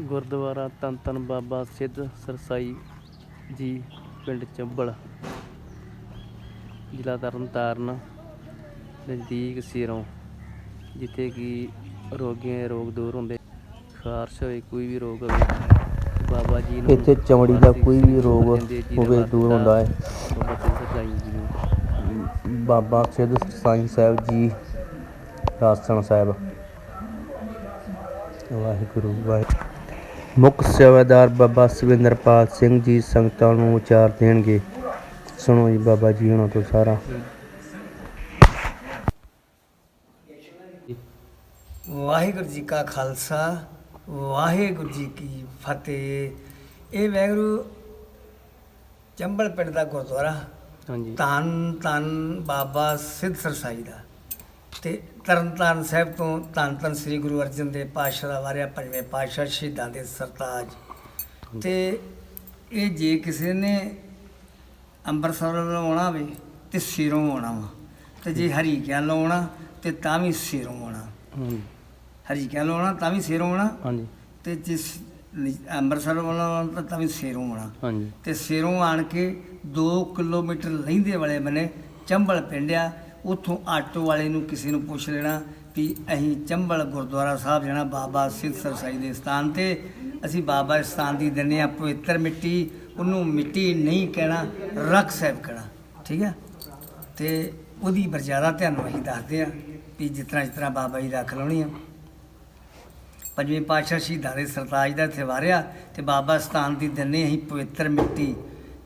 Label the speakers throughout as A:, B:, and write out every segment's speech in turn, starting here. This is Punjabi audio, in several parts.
A: ਗੁਰਦੁਆਰਾ ਧੰਨ ਧੰਨ ਬਾਬਾ ਸਿੱਧ ਸਰਸਾਈ ਜੀ ਪਿੰਡ ਚੰਬਲ ਜ਼ਿਲ੍ਹਾ ਤਰਨਤਾਰਨ ਨਜ਼ਦੀਕ ਸਿਰੋਂ ਜਿੱਥੇ ਕਿ ਰੋਗੀਆਂ ਦੇ ਰੋਗ ਦੂਰ ਹੁੰਦੇ। ਖਾਰਸ਼ ਹੋਵੇ ਕੋਈ ਵੀ ਰੋਗ ਹੋਵੇ ਬਾਬਾ ਜੀ ਨੂੰ
B: ਇੱਥੇ ਚਮੜੀ ਦਾ ਕੋਈ ਵੀ ਰੋਗ ਹੋਵੇ ਦੂਰ ਹੁੰਦਾ ਹੈ।
A: ਬਾਬਾ ਸਿੱਧ
B: ਸਾਈਂ ਸਾਹਿਬ ਜੀ ਰਾਸਣ ਸਾਹਿਬ। ਵਾਹਿਗੁਰੂ ਵਾਹਿਗੁਰੂ ਮੁੱਖ ਸੇਵਾਦਾਰ ਬਾਬਾ ਸਵਿੰਦਰਪਾਲ ਸਿੰਘ ਜੀ ਸੰਗਤਾਂ ਨੂੰ ਉਚਾਰ ਦੇਣਗੇ। ਸੁਣੋ ਜੀ ਬਾਬਾ ਜੀ ਉਹਨਾਂ ਤੋਂ ਸਾਰਾ।
C: ਵਾਹਿਗੁਰੂ ਜੀ ਕਾ ਖਾਲਸਾ ਵਾਹਿਗੁਰੂ ਜੀ ਕੀ ਫਤਿਹ। ਇਹ ਵਾਹਿਗੁਰੂ ਚੰਬਲ ਪਿੰਡ ਦਾ ਗੁਰਦੁਆਰਾ।
A: ਹਾਂਜੀ।
C: ਧੰਨ ਧੰਨ ਬਾਬਾ ਸਿੱਧ ਸਰਸਾਈ ਦਾ। ਤੇ ਤਰਨਤਾਰਨ ਸਾਹਿਬ ਤੋਂ ਧੰਨ ਧੰਨ ਸ੍ਰੀ ਗੁਰੂ ਅਰਜਨ ਦੇਵ ਪਾਤਸ਼ਾਹ ਦਾ ਵਾਰਿਆ ਪੰਜਵੇਂ ਪਾਤਸ਼ਾਹ ਸ਼ਹੀਦਾਂ ਦੇ ਸਰਤਾਜ। ਤੇ ਇਹ ਜੇ ਕਿਸੇ ਨੇ ਅੰਮ੍ਰਿਤਸਰ ਵੱਲੋਂ ਆਉਣਾ ਵੇ ਤੇ ਸਿਰੋਂ ਆਉਣਾ ਵਾ। ਤੇ ਜੇ ਹਰੀ ਕਿਆ ਲਾਉਣਾ ਤੇ ਤਾਂ ਵੀ ਸਿਰੋਂ ਆਉਣਾ। ਹਰੀ ਕਿਆ ਲਾਉਣਾ ਤਾਂ ਵੀ ਸਿਰੋਂ ਆਉਣਾ।
A: ਹਾਂਜੀ।
C: ਤੇ ਜਿਸ ਅੰਮ੍ਰਿਤਸਰ ਵੱਲੋਂ ਆਉਣਾ ਤਾਂ ਤਾਂ ਵੀ ਸਿਰੋਂ ਆਉਣਾ।
A: ਹਾਂਜੀ।
C: ਤੇ ਸਿਰੋਂ ਆਣ ਕੇ 2 ਕਿਲੋਮੀਟਰ ਲਹਿੰਦੇ ਵਾਲੇ ਬਨੇ ਚੰਬਲ ਪਿੰਡਿਆ ਉੱਥੋਂ ਆਟੋ ਵਾਲੇ ਨੂੰ ਕਿਸੇ ਨੂੰ ਪੁੱਛ ਲੈਣਾ ਵੀ ਅਸੀਂ ਚੰਬਲ ਗੁਰਦੁਆਰਾ ਸਾਹਿਬ ਜਾਣਾ, ਬਾਬਾ ਸਿੱਧ ਸਰਸਾਈ ਦੇ ਸਥਾਨ ਤੇ। ਅਸੀਂ ਬਾਬਾ ਸਥਾਨ ਦੀ ਦਿੰਦੇ ਆ ਪਵਿੱਤਰ ਮਿੱਟੀ, ਉਹਨੂੰ ਮਿੱਟੀ ਨਹੀਂ ਕਹਿਣਾ, ਰੱਖ ਸਾਹਿਬ ਕਹਿਣਾ, ਠੀਕ ਹੈ? ਤੇ ਉਹਦੀ ਬਰਜਾਦਾ ਤੁਹਾਨੂੰ ਅਸੀਂ ਦੱਸਦੇ ਆ ਵੀ ਜਿਸ ਤਰ੍ਹਾਂ ਜਿਸ ਤਰ੍ਹਾਂ ਬਾਬਾ ਜੀ ਰੱਖ ਲਾਉਣੀ ਆ। ਪੰਜਵੇਂ ਪਾਤਸ਼ਾਹ ਸ਼ਹੀਦਾਂ ਦੇ ਸਰਤਾਜ ਦਾ ਇੱਥੇ ਵਾਰਿਆ ਤੇ ਬਾਬਾ ਸਥਾਨ ਦੀ ਦਿੰਨੇ ਅਸੀਂ ਪਵਿੱਤਰ ਮਿੱਟੀ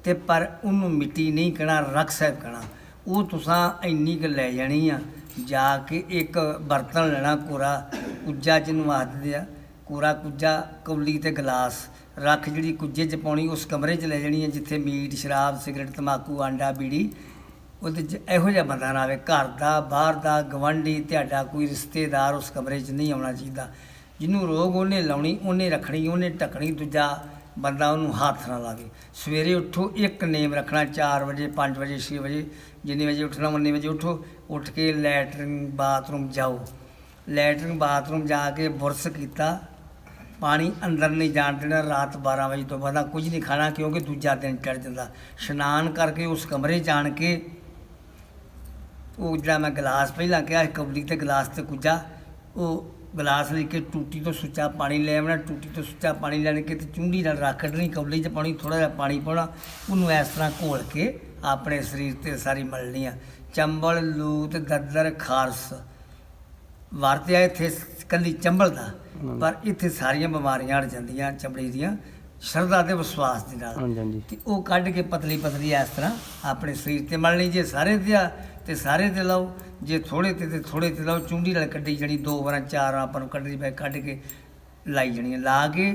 C: ਤੇ ਪਰ ਉਹਨੂੰ ਮਿੱਟੀ ਨਹੀਂ ਕਹਿਣਾ, ਰੱਖ ਸਾਹਿਬ ਕਹਿਣਾ। ਉਹ ਤੁਸਾਂ ਇੰਨੀ ਕੁ ਲੈ ਜਾਣੀ ਆ, ਜਾ ਕੇ ਇੱਕ ਬਰਤਨ ਲੈਣਾ ਕੋਰਾ ਕੁੱਜਾ ਜਿਹਨੂੰ ਆਖਦੇ ਆ। ਕੋਰਾ ਕੁੱਜਾ, ਕੌਲੀ ਤੇ ਗਲਾਸ ਰੱਖ ਜਿਹੜੀ ਕੁੱਜੇ 'ਚ ਪਾਉਣੀ, ਉਸ ਕਮਰੇ 'ਚ ਲੈ ਜਾਣੀ ਆ, ਜਿੱਥੇ ਮੀਟ, ਸ਼ਰਾਬ, ਸਿਗਰਟ ਤਮਾਕੂ ਆਂਡਾ, ਬੀੜੀ, ਉਹਦੇ 'ਚ ਇਹੋ ਜਿਹਾ ਬੰਦਾ ਨਾ ਆਵੇ। ਘਰ ਦਾ, ਬਾਹਰ ਦਾ ਗਵੰਡੀ ਤੁਹਾਡਾ ਕੋਈ ਰਿਸ਼ਤੇਦਾਰ ਉਸ ਕਮਰੇ 'ਚ ਨਹੀਂ ਆਉਣਾ ਚਾਹੀਦਾ। ਜਿਹਨੂੰ ਰੋਗ ਉਹਨੇ ਲਾਉਣੀ, ਉਹਨੇ ਰੱਖਣੀ, ਉਹਨੇ ਟਕਣੀ ਦੂਜਾ ਬੰਦਾ ਉਹਨੂੰ ਹੱਥ ਨਾ ਲਾਵੇ। ਸਵੇਰੇ ਉੱਠੋ, ਇੱਕ ਨੇਮ ਰੱਖਣਾ 4 ਵਜੇ 5 ਵਜੇ 6 ਵਜੇ, ਜਿੰਨੇ ਵਜੇ ਉੱਠਣਾ ਉਨੇ ਵਜੇ ਉੱਠੋ, ਉੱਠ ਕੇ ਲੈਟਰਿੰਗ ਬਾਥਰੂਮ ਜਾਓ। ਲੈਟਰਿੰਗ ਬਾਥਰੂਮ ਜਾ ਕੇ ਬੁਰਸ਼ ਕੀਤਾ, ਪਾਣੀ ਅੰਦਰ ਨਹੀਂ ਜਾਣ ਦੇਣਾ, ਰਾਤ 12 ਵਜੇ ਤੋਂ ਬਾਅਦ ਕੁਝ ਨਹੀਂ ਖਾਣਾ ਕਿਉਂਕਿ ਦੂਜਾ ਦਿਨ ਚੜ ਜਾਂਦਾ। ਇਸ਼ਨਾਨ ਕਰਕੇ ਉਸ ਕਮਰੇ ਜਾਣ ਕੇ ਉਹ ਜਿਹੜਾ ਮੈਂ ਗਲਾਸ ਪਹਿਲਾਂ ਕਿਹਾ ਸੀ, ਕਬਲੀ ਤੇ ਗਲਾਸ ਤੇ ਕੁੱਜਾ, ਉਹ ਗਲਾਸ ਲੈ ਕੇ ਟੂਟੀ ਤੋਂ ਸੁੱਚਾ ਪਾਣੀ ਲੈ ਆਉਣਾ ਟੂਟੀ ਤੋਂ ਸੁੱਚਾ ਪਾਣੀ ਲੈਣ ਕੇ ਤੇ ਚੁੰਡੀ ਨਾਲ ਰੱਖ ਦੇਣੀ ਕਬਲੀ 'ਚ ਪਾਣੀ ਥੋੜਾ ਜਿਹਾ ਪਾਣੀ ਪਾਉਣਾ ਉਹਨੂੰ ਇਸ ਤਰ੍ਹਾਂ ਘੋਲ ਕੇ ਆਪਣੇ ਸਰੀਰ ਤੇ ਸਾਰੀ ਮਲਣੀ ਆ। ਚੰਬਲ ਲੂਤ ਦੱਦਰ ਖਾਰਸ। ਵਰਤਿਆ ਇੱਥੇ ਕੱਲੀ ਚੰਬਲ ਦਾ ਪਰ ਇੱਥੇ ਸਾਰੀਆਂ ਬਿਮਾਰੀਆਂ ਹਟ ਜਾਂਦੀਆਂ ਚਮੜੀ ਦੀਆਂ। ਸ਼ਰਧਾ ਤੇ ਵਿਸ਼ਵਾਸ ਦੇ ਨਾਲ।
A: ਹਾਂਜੀ ਹਾਂਜੀ।
C: ਤੇ ਉਹ ਕੱਢ ਕੇ ਪਤਲੀ ਪਤਲੀ ਇਸ ਤਰ੍ਹਾਂ ਆਪਣੇ ਸਰੀਰ ਤੇ ਮਲਣੀ ਜੇ ਸਾਰੇ ਤੇ ਆ ਤੇ ਸਾਰੇ ਤੇ ਲਾਓ। ਜੇ ਥੋੜੇ ਤੇ ਤੇ ਥੋੜੇ ਤੇ ਲਾਓ ਚੁੰਡੀ ਨਾਲ ਕੱਢੀ ਜਣੀ ਦੋ ਵਾਰਾਂ ਚਾਰ ਵਾਰਾਂ ਆਪਾਂ ਨੂੰ ਕੱਢਣੀ ਪਏ ਕੱਢ ਕੇ ਲਾਈ ਜਣੀ ਲਾ ਕੇ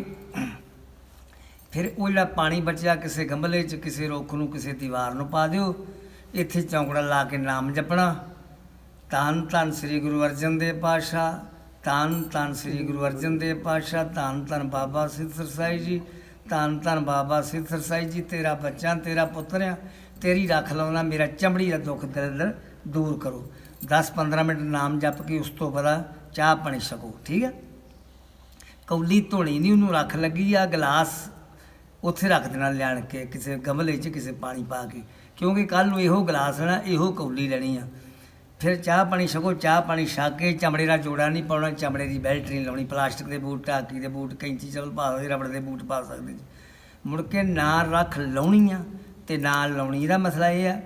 C: ਫਿਰ ਉਹ ਜਿਹੜਾ ਪਾਣੀ ਬਚਿਆ ਕਿਸੇ ਗਮਲੇ 'ਚ ਕਿਸੇ ਰੁੱਖ ਨੂੰ ਕਿਸੇ ਦੀਵਾਰ ਨੂੰ ਪਾ ਦਿਓ। ਇੱਥੇ ਚੌਂਕੜਾ ਲਾ ਕੇ ਨਾਮ ਜਪਣਾ। ਧੰਨ ਧੰਨ ਸ੍ਰੀ ਗੁਰੂ ਅਰਜਨ ਦੇਵ ਪਾਤਸ਼ਾਹ ਧੰਨ ਧੰਨ ਸ੍ਰੀ ਗੁਰੂ ਅਰਜਨ ਦੇਵ ਪਾਤਸ਼ਾਹ ਧੰਨ ਧੰਨ ਬਾਬਾ ਸਿੱਧ ਸਰਸਾਈ ਜੀ। ਧੰਨ ਧੰਨ ਬਾਬਾ ਸਿੱਧ ਸਰਸਾਈ ਜੀ, ਤੇਰਾ ਬੱਚਾ, ਤੇਰਾ ਪੁੱਤਰ ਆ। ਤੇਰੀ ਰੱਖ ਲਾਉਣਾ ਮੇਰਾ ਚਮੜੀ ਦਾ ਦੁੱਖ ਦਰਦ ਦੂਰ ਕਰੋ। 10-15 ਮਿੰਟ ਨਾਮ ਜਪ ਕੇ ਉਸ ਤੋਂ ਬਾਅਦ ਚਾਹ ਪਾਣੀ ਛਕੋ, ਠੀਕ ਹੈ ਕੌਲੀ ਧੋਣੀ ਨਹੀਂ ਉਹਨੂੰ ਰੱਖ ਲੱਗੀ ਆ, ਗਲਾਸ ਉੱਥੇ ਰੱਖ ਦੇਣਾ ਲਿਆਣ ਕੇ, ਕਿਸੇ ਗਮਲੇ 'ਚ ਕਿਸੇ ਪਾਣੀ ਪਾ ਕੇ। ਕਿਉਂਕਿ ਕੱਲ ਨੂੰ ਇਹੋ ਗਲਾਸ ਨਾ, ਇਹੋ ਕੌਲੀ ਲੈਣੀ ਆ। ਫਿਰ ਚਾਹ ਪਾਣੀ ਛਕੋ ਚਾਹ ਪਾਣੀ ਛਕ ਕੇ ਚਮੜੇ ਦਾ ਜੋੜਾ ਨਹੀਂ ਪਾਉਣਾ, ਚਮੜੇ ਦੀ ਬੈਲਟ ਨਹੀਂ ਲਾਉਣੀ, ਪਲਾਸਟਿਕ ਦੇ ਬੂਟ, ਢਾਕੀ ਦੇ ਬੂਟ, ਕੈਂਚੀ ਚਵਲ ਪਾ ਸਕਦੇ, ਰਬੜ ਦੇ ਬੂਟ ਪਾ ਸਕਦੇ ਜੀ। ਮੁੜ ਕੇ ਨਾ ਰੱਖ ਲਾਉਣੀ ਆ ਤੇ ਨਾ ਲਾਉਣੀ ਦਾ ਮਸਲਾ ਇਹ ਆ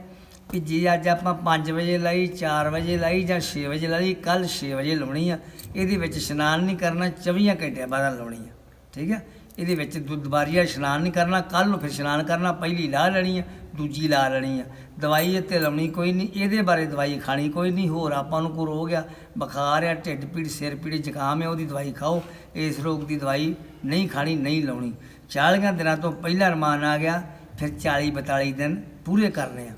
C: ਕਿ ਜੇ ਅੱਜ ਆਪਾਂ 5 ਵਜੇ ਲਾਈ 4 ਵਜੇ ਲਾਈ ਜਾਂ 6 ਵਜੇ ਲਾਈ ਕੱਲ 6 ਵਜੇ ਲਾਉਣੀ ਆ, ਇਹਦੇ ਵਿੱਚ ਇਸ਼ਨਾਨ ਨਹੀਂ ਕਰਨਾ 24 ਘੰਟਿਆਂ ਬਾਅਦ ਲਾਉਣੀ ਆ। ਠੀਕ ਹੈ ਇਹਦੇ ਵਿੱਚ ਦੁੱਧ ਬਾਰੀਆ ਇਸ਼ਨਾਨ ਨਹੀਂ ਕਰਨਾ ਕੱਲ ਨੂੰ ਫਿਰ ਇਸ਼ਨਾਨ ਕਰਨਾ ਪਹਿਲੀ ਲਾ ਲੈਣੀ ਆ ਦੂਜੀ ਲਾ ਲੈਣੀ ਆ। ਦਵਾਈ ਇੱਥੇ ਲਾਉਣੀ ਕੋਈ ਨਹੀਂ ਇਹਦੇ ਬਾਰੇ ਦਵਾਈ ਖਾਣੀ ਕੋਈ ਨਹੀਂ ਹੋਰ ਆਪਾਂ ਨੂੰ ਕੋਈ ਰੋਗ ਆ ਬੁਖਾਰ ਆ ਢਿੱਡ ਪੀੜ ਸਿਰ ਪੀੜ ਜ਼ੁਕਾਮ ਆ ਉਹਦੀ ਦਵਾਈ ਖਾਓ ਇਸ ਰੋਗ ਦੀ ਦਵਾਈ ਨਹੀਂ ਖਾਣੀ ਨਹੀਂ ਲਾਉਣੀ। 40 ਦਿਨਾਂ ਤੋਂ ਪਹਿਲਾਂ ਰਮਾਨ ਆ ਗਿਆ ਫਿਰ 40 42 ਦਿਨ ਪੂਰੇ ਕਰਨੇ ਆ।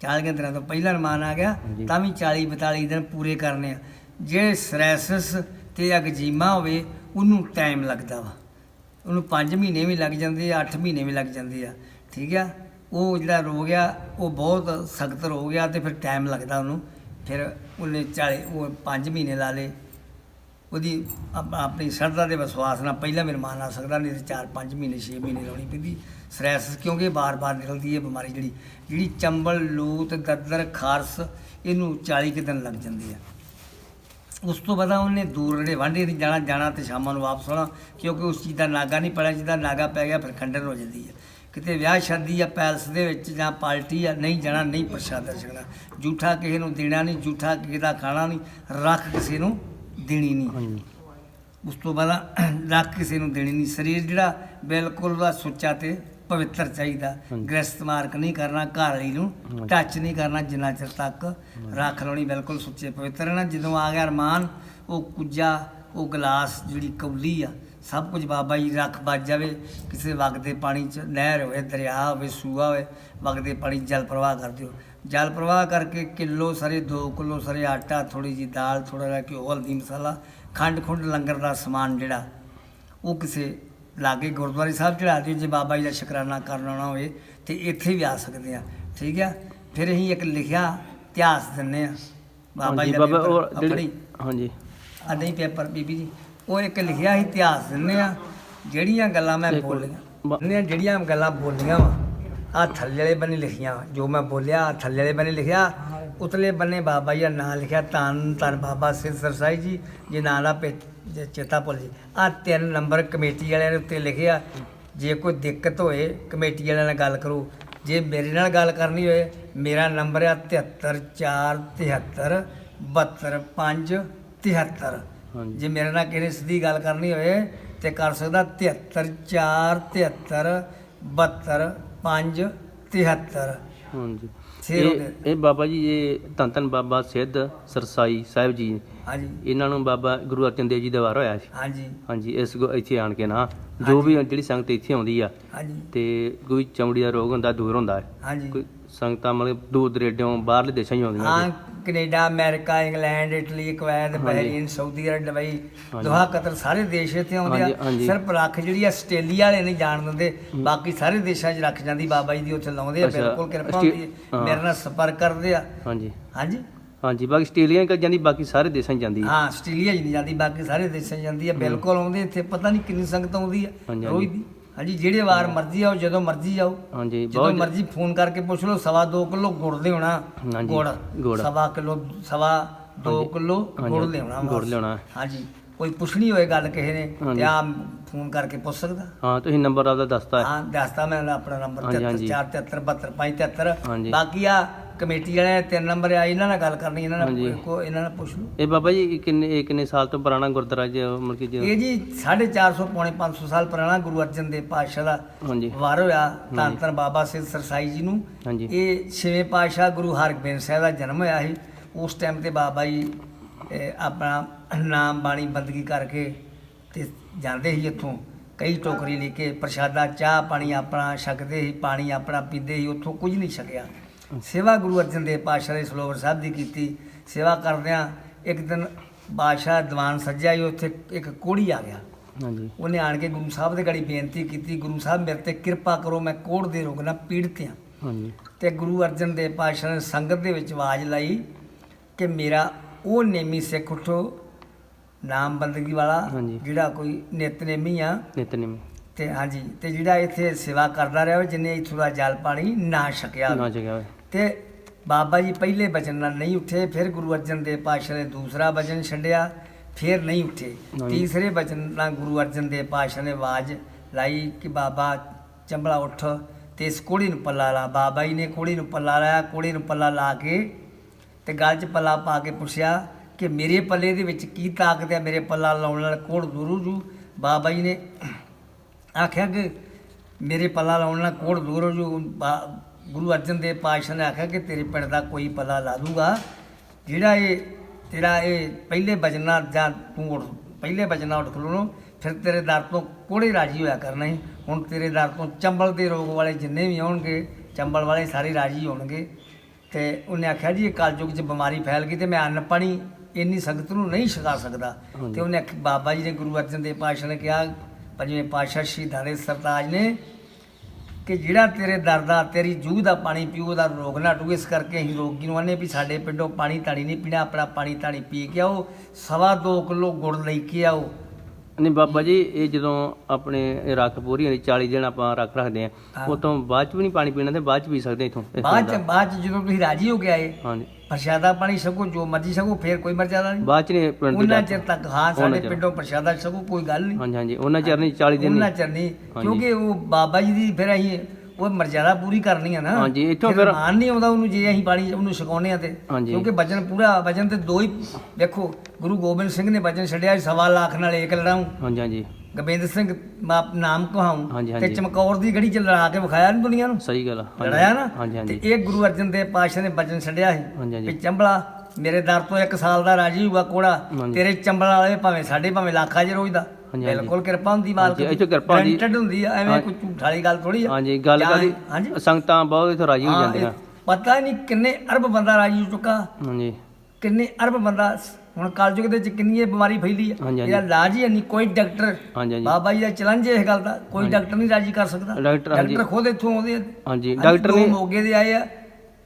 C: 40 ਦਿਨਾਂ ਤੋਂ ਪਹਿਲਾਂ ਰਮਾਨ ਆ ਗਿਆ। ਤਾਂ ਵੀ 40 42 ਦਿਨ ਪੂਰੇ ਕਰਨੇ ਆ। ਜੇ ਸਰੈਸਸ ਤੇ ਅਗਜੀਮਾ ਹੋਵੇ ਉਹਨੂੰ ਟਾਈਮ ਲੱਗਦਾ ਵਾ। ਉਹਨੂੰ 5 ਮਹੀਨੇ ਵੀ ਲੱਗ ਜਾਂਦੇ ਆ 8 ਮਹੀਨੇ ਵੀ ਲੱਗ ਜਾਂਦੇ ਆ। ਠੀਕ ਆ? ਉਹ ਜਿਹੜਾ ਰੋਗ ਆ ਉਹ ਬਹੁਤ ਸਖਤ ਰੋਗ ਆ ਤੇ ਫਿਰ ਟਾਈਮ ਲੱਗਦਾ ਉਹਨੂੰ। ਫਿਰ ਉਹਨੇ 40 ਉਹ 5 ਮਹੀਨੇ ਲਾ ਲੇ ਉਹਦੀ ਆਪਣੀ ਸ਼ਰਧਾ ਦੇ ਵਿਸ਼ਵਾਸ ਨਾਲ ਪਹਿਲਾਂ ਮਹਿਮਾਨ ਆ ਸਕਦਾ ਨਹੀਂ ਤੇ 4-5 ਮਹੀਨੇ 6 ਮਹੀਨੇ ਲਾਉਣੀ ਪੈਂਦੀ। ਸਰੈਸ ਕਿਉਂਕਿ ਬਾਰ-ਬਾਰ ਨਿਕਲਦੀ ਹੈ ਬਿਮਾਰੀ ਜਿਹੜੀ। ਜਿਹੜੀ ਚੰਬਲ, ਲੂਤ ਦਰਦਰ ਖਾਰਸ, ਇਹਨੂੰ 40 ਕੁ ਦਿਨ ਲੱਗ ਜਾਂਦੀ ਆ। ਉਸ ਤੋਂ ਬਾਅਦ ਉਹਨੇ ਦੂਰ ਜਿਹੜੇ ਵਾਂਢੇ ਨਹੀਂ ਜਾਣਾ ਜਾਣਾ ਤੇ ਸ਼ਾਮਾਂ ਨੂੰ ਵਾਪਸ ਆਉਣਾ ਕਿਉਂਕਿ ਉਸ ਚੀਜ਼ ਦਾ ਨਾਗਾ ਨਹੀਂ ਪੜਿਆ ਜਿਹਦਾ ਨਾਗਾ ਪੈ ਗਿਆ ਫਿਰ ਖੰਡਨ ਹੋ ਜਾਂਦੀ ਹੈ। ਕਿਤੇ ਵਿਆਹ ਸ਼ਾਦੀ ਜਾਂ ਪੈਲਸ ਦੇ ਵਿੱਚ ਜਾਂ ਪਾਰਟੀ ਆ ਨਹੀਂ ਜਾਣਾ ਨਹੀਂ ਪ੍ਰਸ਼ਾਦਾ ਛਕਣਾ। ਝੂਠਾ ਕਿਸੇ ਨੂੰ ਦੇਣਾ ਨਹੀਂ ਝੂਠਾ ਕਿਸੇ ਦਾ ਖਾਣਾ ਨਹੀਂ ਰੱਖ ਕਿਸੇ ਨੂੰ ਦੇਣੀ ਨਹੀਂ। ਉਸ ਤੋਂ ਬਾਅਦ ਰੱਖ ਕਿਸੇ ਨੂੰ ਦੇਣੀ ਨਹੀਂ। ਸਰੀਰ ਜਿਹੜਾ ਬਿਲਕੁਲ ਦਾ ਸੁੱਚਾ ਤੇ ਪਵਿੱਤਰ ਚਾਹੀਦਾ। ਗ੍ਰਸਤ ਮਾਰਕ ਨਹੀਂ ਕਰਨਾ ਘਰ ਵਾਲੀ ਨੂੰ। ਟੱਚ ਨਹੀਂ ਕਰਨਾ ਜਿੰਨਾ ਚਿਰ ਤੱਕ। ਰੱਖ ਲਾਉਣੀ ਬਿਲਕੁਲ ਸੁੱਚੇ ਪਵਿੱਤਰ ਰਹਿਣਾ। ਜਦੋਂ ਆ ਗਿਆ ਅਰਮਾਨ ਉਹ ਕੁੱਜਾ ਉਹ ਗਲਾਸ ਜਿਹੜੀ ਕੌਲੀ ਆ ਸਭ ਕੁਝ ਬਾਬਾ ਜੀ ਰੱਖ ਵੱਜ ਜਾਵੇ। ਕਿਸੇ ਵਗਦੇ ਪਾਣੀ ਚ ਨਹਿਰ ਹੋਵੇ ਦਰਿਆ ਹੋਵੇ ਸੂਆ ਹੋਵੇ ਵਗਦੇ ਪਾਣੀ ਜਲ ਪ੍ਰਵਾਹ ਕਰ ਦਿਓ। ਜਲ ਪ੍ਰਵਾਹ ਕਰਕੇ ਕਿਲੋ ਸਰੇ 2 ਕਿਲੋ ਸਰੇ ਆਟਾ ਥੋੜੀ ਜੀ ਦਾਲ ਥੋੜਾ ਜਿਹਾ ਘਿਓ ਹਲਦੀ ਮਸਾਲਾ ਖੰਡ ਖੁੰਡ ਲੰਗਰ ਦਾ ਸਮਾਨ ਜਿਹੜਾ ਉਹ ਕਿਸੇ ਲਾਗੇ ਗੁਰਦੁਆਰੇ ਸਾਹਿਬ ਚੜਾ ਦਿਓ ਜੇ ਬਾਬਾ ਜੀ ਦਾ ਸ਼ੁਕਰਾਨਾ ਕਰਨ ਆਉਣਾ ਹੋਵੇ ਤੇ ਇੱਥੇ ਵੀ ਆ ਸਕਦੇ ਆ। ਠੀਕ ਆ? ਫਿਰ ਅਸੀਂ ਇੱਕ ਲਿਖਿਆ ਇਤਿਹਾਸ ਦਿੰਨੇ ਆ। ਬਾਬਾ ਜੀ ਦਾ
B: ਬਾਬਾ ਉਹ
C: ਪੇਪਰ
B: ਹਾਂਜੀ।
C: ਆ ਨਹੀਂ ਪੇਪਰ ਬੀਬੀ ਜੀ। ਉਹ ਇੱਕ ਲਿਖਿਆ ਸੀ ਇਤਿਹਾਸ ਦਿੰਨੇ ਆ। ਜਿਹੜੀਆਂ ਗੱਲਾਂ ਮੈਂ ਬੋਲੀਆਂ ਨੇ ਜਿਹੜੀਆਂ ਗੱਲਾਂ ਬੋਲੀਆਂ ਵਾ ਆ ਥੱਲੇ ਵਾਲੇ ਬੰਨੇ ਲਿਖੀਆਂ। ਜੋ ਮੈਂ ਬੋਲਿਆ ਥੱਲੇ ਵਾਲੇ ਬੰਨੇ ਲਿਖਿਆ। ਉਤਲੇ ਬੰਨੇ ਬਾਬਾ ਜੀ ਦਾ ਨਾਂ ਲਿਖਿਆ ਧੰਨ ਧੰਨ ਬਾਬਾ ਸਿੱਧ ਸਰਸਾਈ ਜੀ। ਜੇ ਨਾਂ ਦਾ ਪੇ- ਜੇ ਚੇਤਾ ਭੁੱਲ ਜੀ। ਆ ਤਿੰਨ ਨੰਬਰ ਕਮੇਟੀ ਵਾਲਿਆਂ ਦੇ ਉੱਤੇ ਲਿਖਿਆ ਜੇ ਕੋਈ ਦਿੱਕਤ ਹੋਏ ਕਮੇਟੀ ਵਾਲਿਆਂ ਨਾਲ ਗੱਲ ਕਰੋ। ਜੇ ਮੇਰੇ ਨਾਲ ਗੱਲ ਕਰਨੀ ਹੋਏ ਮੇਰਾ ਨੰਬਰ ਆ 7343 72573
B: ਹਾਂਜੀ।
C: ਜੇ ਮੇਰੇ ਨਾਲ ਕਿਸੇ ਨੇ ਸਿੱਧੀ ਗੱਲ ਕਰਨੀ ਹੋਵੇ ਤੇ ਕਰ ਸਕਦਾ 73 4 73 72 5 73
B: ਹਾਂਜੀ।
C: ਹੋ
B: ਇਹ ਬਾਬਾ ਜੀ ਇਹ ਧੰਨ ਧੰਨ ਬਾਬਾ ਸਿੱਧ ਸਰਸਾਈ ਸਾਹਿਬ ਜੀ।
C: ਹਾਂਜੀ।
B: ਇਹਨਾਂ ਨੂੰ ਬਾਬਾ ਗੁਰੂ ਅਰਜਨ ਦੇਵ ਜੀ ਦਾ ਵਾਰ ਹੋਇਆ ਸੀ।
C: ਹਾਂਜੀ।
B: ਹਾਂਜੀ ਇਸ ਗੁ- ਇੱਥੇ ਆਣ ਕੇ ਨਾ ਜੋ ਵੀ ਜਿਹੜੀ ਸੰਗਤ ਇੱਥੇ ਆਉਂਦੀ ਆ
C: ਹਾਂਜੀ।
B: ਤੇ ਕੋਈ ਚਮੜੀ ਦਾ ਰੋਗ ਹੁੰਦਾ ਦੂਰ ਹੁੰਦਾ ਹੈ।
C: ਹਾਂਜੀ।
B: ਕੋਈ ਸੰਗਤਾਂ ਮਤਲਬ ਦੂਰ ਦਰੇਡਿਓਂ ਬਾਹਰਲੇ ਦੇਸ਼ਾਂ ਹੀ ਆਉਂਦੀਆਂ
C: ਹਾਂ। Canada America England Italy Kuwait. Bahrain Saudi Arab Dubai. Doha Qatar ਸਾਰੇ ਦੇਸ਼ ਇੱਥੇ ਆਉਂਦੇ ਆ। ਸਿਰਫ ਰੱਖ ਜਿਹੜੀ ਆਸਟ੍ਰੇਲੀਆ ਵਾਲੇ ਨਹੀਂ ਜਾਣ ਦਿੰਦੇ ਬਾਕੀ ਸਾਰੇ ਦੇਸ਼ਾਂ 'ਚ ਰੱਖ ਜਾਂਦੀ ਬਾਬਾ ਜੀ ਦੀ ਉੱਥੇ ਲਾਉਂਦੇ ਆ ਬਿਲਕੁਲ ਕਿਰਪਾ ਹੁੰਦੀ ਹੈ
B: ਹਾਂ।
C: ਮੇਰੇ ਨਾਲ ਸੰਪਰਕ ਕਰਦੇ ਆ।
B: ਹਾਂਜੀ।
C: ਹਾਂਜੀ?
B: ਹਾਂਜੀ ਬਾਕੀ ਆਸਟ੍ਰੇਲੀਆ ਕਰ ਜਾਂਦੀ ਬਾਕੀ ਸਾਰੇ ਦੇਸ਼ਾਂ 'ਚ ਜਾਂਦੀ ਹੈ
C: ਹਾਂ ਆਸਟ੍ਰੇਲੀਆ 'ਚ ਨਹੀਂ ਜਾਂਦੀ ਬਾਕੀ ਸਾਰੇ ਦੇਸ਼ਾਂ 'ਚ ਜਾਂਦੀ ਹੈ। ਬਿਲਕੁਲ ਆਉਂਦੇ ਇੱਥੇ ਪਤਾ ਨਹੀਂ ਕਿੰਨੀ ਸੰਗਤ ਆਉਂਦੀ ਹੈ ਰੋਜ਼ ਦੀ। ਹਾਂਜੀ ਜਿਹੜੇ ਵਾਰ ਮਰਜ਼ੀ ਆਓ ਜਦੋਂ ਮਰਜ਼ੀ ਆਓ
B: ਹਾਂਜੀ
C: ਜਦੋਂ
B: ਬਹੁਤ
C: ਮਰਜ਼ੀ ਫੋਨ ਕਰਕੇ ਪੁੱਛ ਲਓ ਸਵਾ ਦੋ ਕਿਲੋ ਗੁੜ ਲਿਆਉਣਾ
B: ਹਾਂਜੀ,
C: ਗੁੜ
B: ਗੁੜ।
C: ਸਵਾ ਕਿਲੋ ਸਵਾ ਦੋ
B: ਹਾਂਜੀ,
C: ਕਿਲੋ
B: ਹਾਂਜੀ,
C: ਗੁੜ ਲਿਆਉਣਾ
B: ਗੁੜ
C: ਬਸ।
B: ਲਿਆਉਣਾ।
C: ਹਾਂਜੀ ਕੋਈ ਪੁੱਛਣੀ ਹੋਏ ਗੱਲ ਕਿਸੇ ਨੇ
B: ਹਾਂਜੀ।
C: ਤੇ ਆ ਫੋਨ ਕਰਕੇ ਪੁੱਛ ਸਕਦਾ
B: ਹਾਂ ਤੁਸੀਂ ਨੰਬਰ ਆਪਦਾ ਦੱਸਤਾ ਹੈ
C: ਹਾਂ ਦੱਸਤਾ ਮੈਂ ਆਪਣਾ ਨੰਬਰ
B: ਹਾਂਜੀ, ਹਾਂਜੀ।
C: 73477575
B: ਹਾਂਜੀ।
C: ਬਾਕੀ ਆ ਕਮੇਟੀ ਵਾਲੇ ਤਿੰਨ ਨੰਬਰ ਆ ਇਹਨਾਂ ਨਾਲ ਗੱਲ ਕਰਨੀ ਇਹਨਾਂ। ਨਾਲ ਕੋ ਇਹਨਾਂ ਨਾਲ ਪੁੱਛ ਲਓ।
B: ਇਹ ਬਾਬਾ ਜੀ ਇਹ ਕਿੰਨੇ ਇਹ ਕਿੰਨੇ ਸਾਲ ਤੋਂ ਪੁਰਾਣਾ ਗੁਰਦੁਆਰਾ ਜੀ ਮਤਲਬ ਕਿ ਜੀ
C: ਇਹ ਜੀ 450 ਪੌਣੇ 500 ਸਾਲ ਪੁਰਾਣਾ ਗੁਰੂ ਅਰਜਨ ਦੇਵ ਪਾਤਸ਼ਾਹ ਦਾ
B: ਹਾਂਜੀ।
C: ਵਾਰ ਹੋਇਆ ਧੰਨ ਧੰਨ ਬਾਬਾ ਸਿੱਧ ਸਰਸਾਈ ਜੀ ਨੂੰ। ਇਹ ਛੇਵੇਂ ਪਾਤਸ਼ਾਹ ਗੁਰੂ ਹਰਗੋਬਿੰਦ ਸਾਹਿਬ ਦਾ ਜਨਮ ਹੋਇਆ ਸੀ। ਉਸ ਟਾਈਮ ਤੇ ਬਾਬਾ ਜੀ ਆਪਣਾ ਨਾਮ ਬਾਣੀ ਬੰਦਗੀ ਕਰਕੇ ਤੇ ਜਾਂਦੇ ਸੀ ਇੱਥੋਂ। ਕਈ ਟੋਕਰੀ ਲੈ ਕੇ ਪ੍ਰਸ਼ਾਦਾ ਚਾਹ ਪਾਣੀ ਆਪਣਾ ਛਕਦੇ ਸੀ ਪਾਣੀ ਆਪਣਾ ਪੀਂਦੇ ਸੀ ਉੱਥੋਂ ਕੁਝ ਨਹੀਂ ਛਕਿਆ। ਸੇਵਾ ਗੁਰੂ ਅਰਜਨ ਦੇਵ ਪਾਤਸ਼ਾਹ ਦੇ ਸਲੋਵਰ ਸਾਹਿਬ ਦੀ ਕੀਤੀ ਸੇਵਾ ਕਰਦਿਆਂ ਇੱਕ ਦਿਨ ਬਾਦਸ਼ਾਹ ਦੀਵਾਨ ਸੱਜਿਆ ਹੀ ਉੱਥੇ ਇੱਕ ਕੋੜੀ ਆ ਗਿਆ।
B: ਹਾਂਜੀ।
C: ਉਹਨੇ ਆਣ ਕੇ ਗੁਰੂ ਸਾਹਿਬ ਦੇ ਗੜੀ ਬੇਨਤੀ ਕੀਤੀ ਗੁਰੂ ਸਾਹਿਬ ਮੇਰੇ ਤੇ ਕਿਰਪਾ ਕਰੋ ਮੈਂ ਕੋੜ ਦੇ ਰੋਗ ਨਾਲ ਪੀੜਤ ਹਾਂ।
B: ਹਾਂਜੀ।
C: ਤੇ ਗੁਰੂ ਅਰਜਨ ਦੇਵ ਪਾਤਸ਼ਾਹ ਨੇ ਸੰਗਤ ਦੇ ਵਿੱਚ ਆਵਾਜ਼ ਲਾਈ ਕਿ ਮੇਰਾ ਉਹ ਨੇਮੀ ਸਿੱਖ ਉਠੋ ਨਾਮ ਬੰਦਗੀ ਵਾਲਾ। ਜਿਹੜਾ ਕੋਈ ਨਿਤਨੇਮੀ ਆ।
B: ਨਿਤਨੇਮ
C: ਤੇ ਹਾਂਜੀ ਤੇ ਜਿਹੜਾ ਇੱਥੇ ਸੇਵਾ ਕਰਦਾ ਰਿਹਾ ਜਿਨੇ ਇਥੋਂ ਦਾ ਜਲ ਪਾਣੀ ਨਾ ਛਕਿਆ
B: ਨਾ ਹੋਵੇ।
C: ਤੇ ਬਾਬਾ ਜੀ ਪਹਿਲੇ ਬਚਨ ਨਾਲ ਨਹੀਂ ਉੱਠੇ ਫਿਰ ਗੁਰੂ ਅਰਜਨ ਦੇਵ ਪਾਤਸ਼ਾਹ ਨੇ ਦੂਸਰਾ ਬਚਨ ਛੱਡਿਆ ਫਿਰ ਨਹੀਂ ਉੱਠੇ। ਤੀਸਰੇ ਬਚਨ ਨਾਲ ਗੁਰੂ ਅਰਜਨ ਦੇਵ ਪਾਤਸ਼ਾਹ ਨੇ ਆਵਾਜ਼ ਲਾਈ ਕਿ ਬਾਬਾ ਚੰਬਲਾ ਉੱਠ ਤੇ ਇਸ ਕੋੜੀ ਨੂੰ ਪੱਲਾ ਲਾ। ਬਾਬਾ ਜੀ ਨੇ ਕੋੜੀ ਨੂੰ ਪੱਲਾ ਲਾਇਆ ਕੋੜੀ ਨੂੰ ਪੱਲਾ ਲਾ ਕੇ ਤੇ ਗਲ 'ਚ ਪੱਲਾ ਪਾ ਕੇ ਪੁੱਛਿਆ ਕਿ ਮੇਰੇ ਪੱਲੇ ਦੇ ਵਿੱਚ ਕੀ ਤਾਕਤ ਹੈ? ਮੇਰੇ ਪੱਲਾ ਲਾਉਣ ਨਾਲ ਕੋੜ ਦੂਰੂ ਜੂ? ਬਾਬਾ ਜੀ ਨੇ ਆਖਿਆ ਕਿ ਮੇਰੇ ਪੱਲਾ ਲਾਉਣ ਨਾਲ ਕੋੜ ਦੂਰ ਹੋ ਜੂ? ਗੁਰੂ ਅਰਜਨ ਦੇਵ ਪਾਤਸ਼ਾਹ ਨੇ ਆਖਿਆ ਕਿ ਤੇਰੇ ਪਿੰਡ ਦਾ ਕੋਈ ਪੱਲਾ ਲਾ ਦੂਗਾ। ਜਿਹੜਾ ਇਹ ਤੇਰਾ ਇਹ ਪਹਿਲੇ ਬਚਨਾ ਜਾਂ ਤੂੰ ਉੱਠ ਪਹਿਲੇ ਬਚਨਾ ਉੱਠ ਖਲੋਣੋ ਫਿਰ ਤੇਰੇ ਦਰ ਤੋਂ ਕੋੜੇ ਰਾਜੀ ਹੋਇਆ ਕਰਨਾ ਹੀ ਹੁਣ ਤੇਰੇ ਦਰ ਤੋਂ ਚੰਬਲ ਦੇ ਰੋਗ ਵਾਲੇ ਜਿੰਨੇ ਵੀ ਆਉਣਗੇ ਚੰਬਲ ਵਾਲੇ ਸਾਰੇ ਰਾਜੀ ਹੋਣਗੇ। ਤੇ ਉਹਨੇ ਆਖਿਆ ਜੀ ਇਹ ਕਲਯੁਗ 'ਚ ਬਿਮਾਰੀ ਫੈਲ ਗਈ ਤੇ ਮੈਂ ਅੰਨ ਪਾਣੀ ਇੰਨੀ ਸੰਗਤ ਨੂੰ ਨਹੀਂ ਛਕਾ ਸਕਦਾ। ਤੇ ਉਹਨੇ ਬਾਬਾ ਜੀ ਨੇ ਗੁਰੂ ਅਰਜਨ ਦੇਵ ਪਾਤਸ਼ਾਹ ਨੇ ਕਿਹਾ ਪੰਜਵੇਂ ਪਾਤਸ਼ਾਹ ਸ਼ਹੀਦਾਂ ਦੇ ਸਰਤਾਜ ਨੇ ਕਿ ਜਿਹੜਾ ਤੇਰੇ ਦਰ ਦਾ, ਤੇਰੀ ਜੂਹ ਦਾ ਪਾਣੀ ਪੀਓ ਉਹਦਾ ਰੋਗ ਨਾ ਟੂ ਇਸ ਕਰਕੇ ਅਸੀਂ ਰੋਗੀ ਨੂੰ ਆਨੇ ਵੀ ਸਾਡੇ ਪਿੰਡੋਂ ਪਾਣੀ ਤਾਣੀ ਨਹੀਂ ਪੀਣਾ, ਆਪਣਾ ਪਾਣੀ ਤਾਣੀ ਪੀ ਕੇ ਆਓ। ਸਵਾ ਦੋ ਕਿਲੋ ਗੁੜ ਲੈ ਕੇ ਆਓ।
A: ਨਹੀਂ ਬਾਬਾ ਜੀ ਇਹ ਜਦੋਂ ਆਪਣੇ ਰੱਖ ਪੂਰੀ ਹੁੰਦੀ 40 ਦਿਨ ਆਪਾਂ ਰੱਖ ਰੱਖਦੇ ਆ। ਉਹ ਤੋਂ ਬਾਅਦ ਚ ਵੀ ਨਹੀਂ ਪਾਣੀ ਪੀਣਾ ਤੇ ਬਾਅਦ ਚ ਪੀ ਸਕਦੇ ਇਥੋਂ
C: ਬਾਅਦ ਚ ਬਾਅਦ ਚ ਜਦੋਂ ਤੁਸੀਂ ਰਾਜੀ ਹੋ ਕੇ ਆਏ
A: ਹਾਂਜੀ
C: ਪ੍ਰਸ਼ਾਦਾ ਪਾਣੀ ਛਕੋ ਜੋ ਮਰਜ਼ੀ ਛਕੋ ਫੇਰ ਕੋਈ ਮਰਜ਼ਾਦਾ ਨਹੀਂ
A: ਬਾਅਦ ਚ ਨਹੀਂ
C: ਉਹਨਾਂ। ਚਿਰ ਤੱਕ ਹਾਂ
A: ਉਹਨਾਂ
C: ਸਾਡੇ। ਪਿੰਡੋਂ ਪ੍ਰਸ਼ਾਦਾ ਛਕੋ ਕੋਈ ਗੱਲ ਨਹੀਂ
A: ਹਾਂਜੀ ਹਾਂਜੀ ਉਹਨਾਂ ਚਿਰ ਨਹੀਂ 40 ਦਿਨ
C: ਉਹਨਾਂ
A: ਨਹੀਂ
C: ਚਿਰ ਨਹੀਂ। ਕਿਉਂਕਿ ਉਹ ਬਾਬਾ ਜੀ ਦੀ ਫਿਰ ਅਸੀਂ ਉਹ ਮਰਜ਼ਾਦਾ ਪੂਰੀ ਕਰਨੀ ਆ ਨਾ
A: ਹਾਂਜੀ, ਇੱਥੋਂ ਫਿਰ-
C: ਮਾਨ ਨਹੀਂ ਆਉਂਦਾ ਉਹਨੂੰ ਜੇ ਅਸੀਂ ਪਾਣੀ ਉਹਨੂੰ ਛਕਾਉਨੇ ਆ ਤੇ
A: ਹਾਂਜੀ।
C: ਕਿਉਂਕਿ ਵਜਨ ਪੂਰਾ ਵਜਨ ਤੇ ਦੋ ਹੀ ਵੇਖੋ ਗੁਰੂ ਗੋਬਿੰਦ ਸਿੰਘ ਨੇ ਵਜਨ ਛੱਡਿਆ ਸੀ ਸਵਾ ਲੱਖ ਨਾਲ ਏਕ ਲੜਾਉਂ
A: ਹਾਂਜੀ ਹਾਂਜੀ
C: ਗੋਬਿੰਦ ਸਿੰਘ ਮਾ- ਨਾਮ ਕਹਾਉਂ
A: ਹਾਂਜੀ,
C: ਤੇ। ਚਮਕੌਰ ਦੀ ਗੜੀ ਚ ਲੜਾ ਕੇ ਵਿਖਾਇਆ ਨੀ ਦੁਨੀਆ ਨੂੰ
A: ਸਹੀ ਗੱਲ ਆ। ਹਾਂਜੀ
C: ਲੜਾਇਆ ਨਾ
A: ਹਾਂਜੀ
C: ਤੇ
A: ਹਾਂਜੀ
C: ਇਹ ਗੁਰੂ ਅਰਜਨ ਦੇਵ ਪਾਤਸ਼ਾਹ ਨੇ ਵਜਨ ਛੱਡਿਆ ਸੀ
A: ਹਾਂਜੀ।
C: ਵੀ ਚੰਬਲਾ ਮੇਰੇ ਦਰ ਤੋਂ ਇੱਕ ਸਾਲ ਦਾ ਰਾਜੀ ਹੋਊਗਾ ਕੋੜਾ
A: ਹਾਂਜੀ।
C: ਤੇਰੇ ਚੰਬਲਾ ਵਾਲੇ ਭਾਵੇਂ ਸਾਡੇ ਭਾਵੇਂ ਲੱਖਾਂ ਚ ਰੋਜ਼ ਦਾ
A: ਹਾਂਜੀ, ਹਾਂਜੀ।
C: ਬਿਲਕੁਲ ਕਿਰਪਾ ਹੁੰਦੀ ਮਾਲਕ
A: ਹਾਂਜੀ, ਇੱਥੋਂ ਕਿਰਪਾ ਹੁੰਦੀ।
C: Granted ਹੁੰਦੀ ਆ ਐਵੇਂ ਕੋਈ ਝੂਠ ਵਾਲੀ ਗੱਲ ਥੋੜੀ ਆ।
A: ਹਾਂਜੀ ਗੱਲ
C: ਜਾਂ-
A: ਕਰੀ।
C: ਹਾਂਜੀ।
A: ਸੰਗਤਾਂ ਬਹੁਤ ਇਥੋਂ ਰਾਜੀ ਹੋ
C: ਹਾਂ,
A: ਜਾਂਦੀਆਂ।
C: ਇਹ ਪਤਾ ਨਹੀਂ ਕਿੰਨੇ ਅਰਬ ਬੰਦਾ ਰਾਜੀ ਹੋ ਚੁੱਕਾ।
A: ਹਾਂਜੀ।
C: ਕਿੰਨੇ ਅਰਬ ਬੰਦਾ ਸ- ਹੁਣ ਕਲਯੁਗ ਦੇ ਵਿੱਚ ਕਿੰਨੀ ਇਹ ਬਿਮਾਰੀ ਫੈਲੀ ਆ।
A: ਹਾਂਜੀ, ਹਾਂਜੀ।
C: ਇਹਦਾ ਇਲਾਜ ਹੀ ਨਹੀਂ ਕੋਈ ਡਾਕਟਰ
A: ਹਾਂਜੀ ਹਾਂਜੀ।
C: ਬਾਬਾ ਜੀ ਦਾ ਚਲੰਜ ਇਸ ਗੱਲ ਦਾ ਕੋਈ ਡਾਕਟਰ ਨਹੀਂ ਰਾਜੀ ਕਰ ਸਕਦਾ।
A: ਡਾਕਟਰ, ਹਾਂਜੀ।
C: ਡਾਕਟਰ ਖੁਦ ਇੱਥੋਂ ਆਉਂਦੇ ਆ।
A: ਹਾਂਜੀ
C: ਹਾਂਜੀ,
A: ਡਾਕਟਰ
C: ਦੋ
A: ਨੇ
C: ਮੋਗੇ ਦੇ ਆਏ ਆ।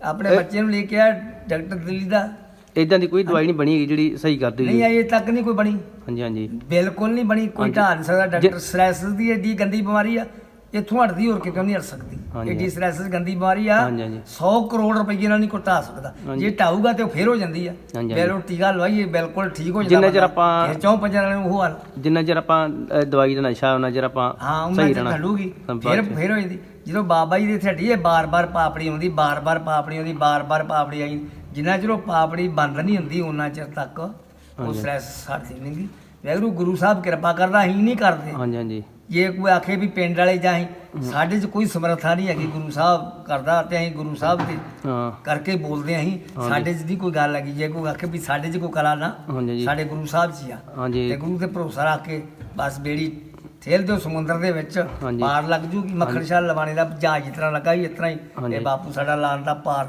C: ਆਪਣੇ ਬੱਚੇ ਨੂੰ ਲੈ ਕੇ ਆ ਡਾਕਟਰ ਦਿੱਲੀ ਦਾ।
A: ਇਦਾਂ ਦੀ ਕੋਈ ਦਵਾਈ ਨਹੀਂ ਬਣੀ ਹੈਗੀ ਜਿਹੜੀ ਸਹੀ ਕਰਦੀ
C: ਨਹੀਂ
A: ਜੀ
C: ਅਜੇ ਤੱਕ ਨਹੀਂ ਕੋਈ ਬਣੀ।
A: ਹਾਂਜੀ ਹਾਂਜੀ।
C: ਬਿਲਕੁਲ ਨਹੀਂ ਬਣੀ ਕੋਈ। ਢਾਹ ਨਹੀਂ ਸਕਦਾ। ਡਾਕਟਰ ਸਟ੍ਰੈਸ ਦੀ ਏਡੀ ਗੰਦੀ ਬਿਮਾਰੀ ਆ ਇੱਥੋਂ ਹਟਦੀ ਹੋਰ ਕਿਤੋਂ ਨਹੀਂ ਹਟ ਸਕਦੀ। ਏਡੀ ਸਟ੍ਰੈਸ ਗੰਦੀ ਬਿਮਾਰੀ ਆ
A: ਹਾਂਜੀ, ਹਾਂਜੀ।
C: 100 ਕਰੋੜ ਰੁਪਏ ਨਾਲ ਨਹੀਂ ਕੋਈ ਢਾਹ ਸਕਦਾ। ਜੇ ਢਾਊਗਾ ਤੇ ਉਹ ਫੇਰ ਹੋ ਜਾਂਦੀ ਆ। ਬਿਲਕੁਲ ਟੀਕਾ ਲਵਾਈਏ ਬਿਲਕੁਲ ਠੀਕ ਹੋ ਜਾਂਦਾ
A: ਜਿੰਨਾ ਚਿਰ। ਆਪਾਂ-
C: ਚੌਂ ਪੰਜਾਂ ਨਾਲ ਉਹ ਹਾਲ।
A: ਜਿੰਨਾ ਚਿਰ ਆਪਾਂ ਦਵਾਈ ਦਾ ਨਸ਼ਾ ਉਹਨਾਂ ਚਿਰ ਆਪਾਂ ਸਹੀ ਰਹਿਣਾ।
C: ਘਟੂਗੀ। ਫਿਰ ਫਿਰ ਹੋ ਜਾਂਦੀ। ਜਦੋਂ ਬਾਬਾ ਜੀ ਦੇ ਇੱਥੇ ਹੱਡੀ ਇਹ ਬਾਰ-ਬਾਰ ਪਾਪੜੀ ਆਉਂਦੀ ਬਾਰ-ਬਾਰ ਪਾਪੜੀ ਆਉਂਦੀ ਬਾਰ-ਬਾਰ ਪਾਪੜੀ ਆਈ। ਜਿੰਨਾ ਚਿਰ ਉਹ ਪਾਪੜੀ ਬੰਦ ਨਹੀਂ ਹੁੰਦੀ ਉਹਨਾਂ ਚਿਰ ਤੱਕ ਉਹ। ਸਟ੍ਰੈਸ ਛੱਡਦੀ ਨਹੀਂਗੀ ਵੈਗਰੂ ਗੁਰੂ ਸਾਹਿਬ ਕਿਰਪਾ ਕਰਦਾ ਅਸੀਂ ਨਹੀਂ ਕਰਦੇ
A: ਹਾਂਜੀ ਹਾਂਜੀ
C: ਜੇ ਕੋਈ ਆਖੇ ਵੀ ਪਿੰਡ ਵਾਲੇ ਜਾਂ ਅਸੀਂ ਸਾਡੇ 'ਚ ਕੋਈ ਸਮਰੱਥਾ ਨਹੀਂ ਹੈਗੀ ਗੁਰੂ ਸਾਹਿਬ ਕਰਦਾ ਤੇ ਅਸੀਂ ਗੁਰੂ ਸਾਹਿਬ ਦੀ
A: ਹਾਂ
C: ਕਰਕੇ ਬੋਲਦੇ ਹਾਂ ਅਸੀਂ। ਸਾਡੇ 'ਚ ਨਹੀਂ ਕੋਈ ਗੱਲ ਹੈਗੀ ਜੇ ਕੋਈ ਆਖੇ ਵੀ ਸਾਡੇ 'ਚ ਕੋਈ ਕਲਾ ਨਾ
A: ਹਾਂਜੀ ਜੀ
C: ਸਾਡੇ ਗੁਰੂ ਸਾਹਿਬ 'ਚ ਹੀ ਆ
A: ਹਾਂਜੀ
C: ਤੇ ਗੁਰੂ ਤੇ ਭਰੋਸਾ ਰੱਖ ਕੇ ਬਸ ਬੇੜੀ ਠੇਲ ਦਿਓ ਸਮੁੰਦਰ ਦੇ ਵਿੱਚ
A: ਹਾਂਜੀ।
C: ਪਾਰ ਲੱਗ ਜੂਗੀ ਮੱਖਣ ਸ਼ਾਹ ਲਵਾਣੇ ਦਾ ਜਹਾਜ਼ ਤਰ੍ਹਾਂ ਲੱਗਾ ਹੀ ਇਸ ਤਰ੍ਹਾਂ ਹੀ
A: ਹਾਂਜੀ।
C: ਇਹ ਬਾਪੂ ਸਾਡਾ ਲਾਣ ਦਾ ਪਾਰ।